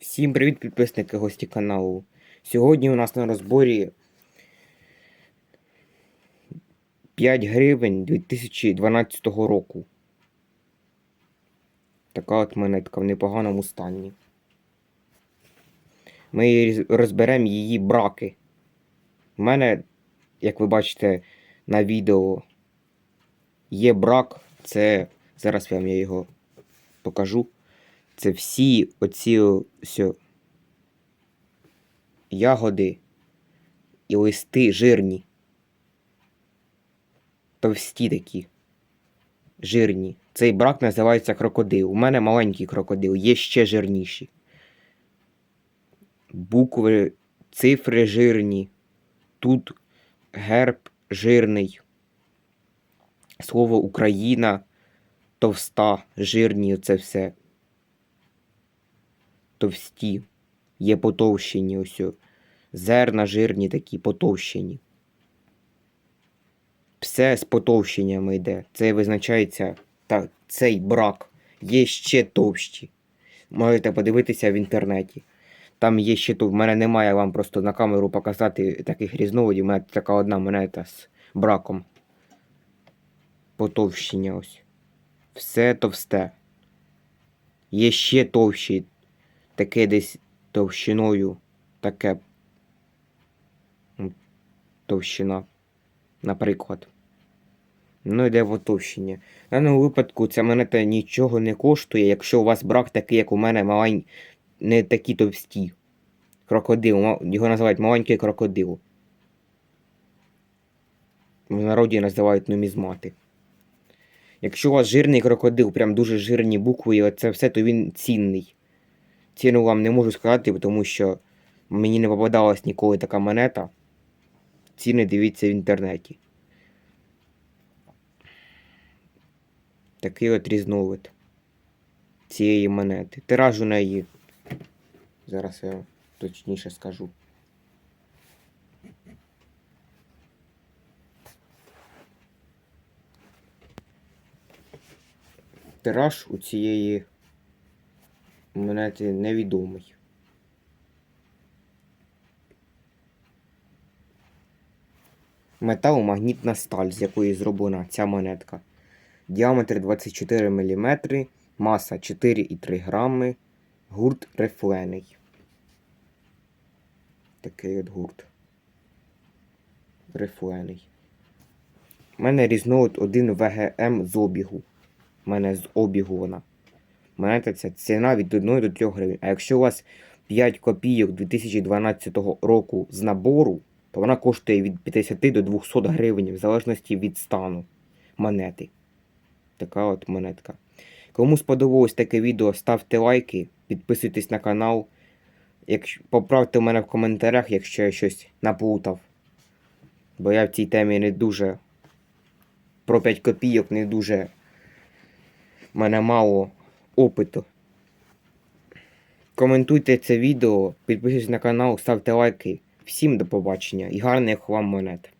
Всім привіт, підписники гості каналу. Сьогодні у нас на розборі 5 гривень 2012 року. Така от монетка в непоганому стані. Ми розберемо її браки. У мене, як ви бачите на відео, є брак. Це зараз вам я його покажу. Це всі оці ось ягоди і листи жирні. Товсті такі. Жирні. Цей брак називається крокодил. У мене маленький крокодил, є ще жирніші. Букви, цифри жирні. Тут герб жирний. Слово Україна товста, жирні, оце все товсті, є потовщені ось. Зерна жирні такі потовщені. Все з потовщеннями йде. Це визначається та, цей брак. Є ще товщі. Можете подивитися в інтернеті. Там є ще то. В мене немає вам просто на камеру показати таких різновидів. У мене така одна монета з браком. Потовщення ось. Все товсте. Є ще товщі таке десь товщиною, таке товщина, наприклад. Ну, йде потовщення. В даному випадку ця монета нічого не коштує, якщо у вас брак такий, як у мене, малень... не такі товсті. Крокодил. Його називають маленький крокодил. В народі називають нумізмати. Якщо у вас жирний крокодил, прям дуже жирні букви, і оце все, то він цінний. Ціну вам не можу сказати, тому що мені не попадалась ніколи така монета. Ціни дивіться в інтернеті. Такий от різновид цієї монети. Тираж у неї. Зараз я точніше скажу. Тираж у цієї монети невідомий. Метал магнітна сталь, з якої зроблена ця монетка. Діаметр 24 мм, маса 4,3 грами, гурт рифлений. Такий от гурт. Рифлений. У мене різновид один ВГМ з обігу. У мене з обігу вона. Монета ця ціна від 1 до 3 гривень. А якщо у вас 5 копійок 2012 року з набору, то вона коштує від 50 до 200 гривень в залежності від стану монети. Така от монетка. Кому сподобалось таке відео, ставте лайки, підписуйтесь на канал. Якщо, поправте мене в коментарях, якщо я щось наплутав. Бо я в цій темі не дуже. Про 5 копійок не дуже. мене мало опиту. Коментуйте це відео, підписуйтесь на канал, ставте лайки. Всім до побачення і гарних вам монет.